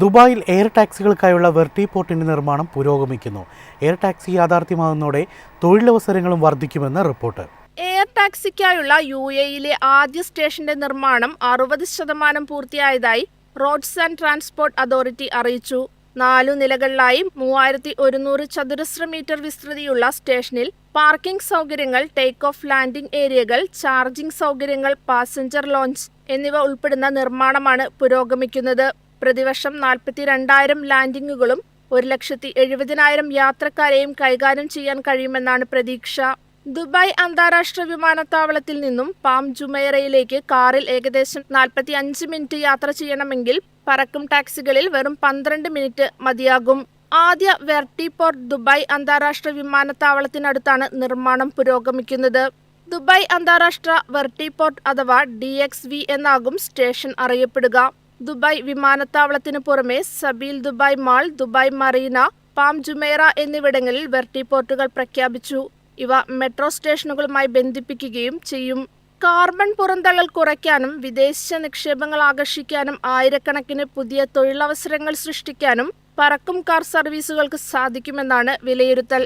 ദുബായിൽ എയർ ടാക്സികൾക്കായുള്ള വെർട്ടി പോർട്ടിന്റെ നിർമ്മാണം പുരോഗമിക്കുന്നു. എയർ ടാക്സി യാഥാർത്ഥ്യമാകുന്നതോടെ തൊഴിലവസരങ്ങളും വർദ്ധിക്കുമെന്ന് റിപ്പോർട്ട്. എയർ ടാക്സിക്കായുള്ള യു എയിലെ ആദ്യ സ്റ്റേഷന്റെ നിർമ്മാണം അറുപത് ശതമാനം പൂർത്തിയായതായി റോഡ്സ് ആൻഡ് ട്രാൻസ്പോർട്ട് അതോറിറ്റി അറിയിച്ചു. നാലു നിലകളിലായി മൂവായിരത്തി ഒരുന്നൂറ് ചതുരശ്ര മീറ്റർ വിസ്തൃതിയുള്ള സ്റ്റേഷനിൽ പാർക്കിംഗ് സൗകര്യങ്ങൾ ടേക്ക് ഓഫ് ലാൻഡിംഗ് ഏരിയകൾ ചാർജിംഗ് സൗകര്യങ്ങൾ പാസഞ്ചർ ലോഞ്ച് എന്നിവ ഉൾപ്പെടുന്ന നിർമ്മാണമാണ് പുരോഗമിക്കുന്നത്. പ്രതിവർഷം നാൽപ്പത്തിരണ്ടായിരം ലാൻഡിങ്ങുകളും ഒരു ലക്ഷത്തി എഴുപതിനായിരം യാത്രക്കാരെയും കൈകാര്യം ചെയ്യാൻ കഴിയുമെന്നാണ് പ്രതീക്ഷ. ദുബായ് അന്താരാഷ്ട്ര വിമാനത്താവളത്തിൽ നിന്നും പാം ജുമൈറയിലേക്ക് കാറിൽ ഏകദേശം നാൽപ്പത്തി അഞ്ച് മിനിറ്റ് യാത്ര ചെയ്യണമെങ്കിൽ പറക്കും ടാക്സികളിൽ വെറും പന്ത്രണ്ട് മിനിറ്റ് മതിയാകും. ആദ്യ വെർട്ടിപോർട്ട് ദുബായ് അന്താരാഷ്ട്ര വിമാനത്താവളത്തിനടുത്താണ് നിർമ്മാണം പുരോഗമിക്കുന്നത്. ദുബായ് അന്താരാഷ്ട്ര വെർട്ടിപോർട്ട് അഥവാ ഡി എക്സ് വി എന്നാകും സ്റ്റേഷൻ അറിയപ്പെടുക. ദുബായ് വിമാനത്താവളത്തിനു പുറമെ Zabeel Dubai mall Dubai Marina Palm Jumeirah എന്നിവിടങ്ങളിൽ വെർട്ടിപോർട്ടുകൾ പ്രഖ്യാപിച്ചു. ഇവ മെട്രോ സ്റ്റേഷനുകളുമായി ബന്ധിപ്പിക്കുകയും ചെയ്യും. കാർബൺ പുറന്തള്ളൽ കുറയ്ക്കാനും വിദേശ നിക്ഷേപങ്ങൾ ആകർഷിക്കാനും ആയിരക്കണക്കിന് പുതിയ തൊഴിലവസരങ്ങൾ സൃഷ്ടിക്കാനും പറക്കും കാർ സർവീസുകൾക്ക് സാധിക്കുമെന്നാണ് വിലയിരുത്തൽ.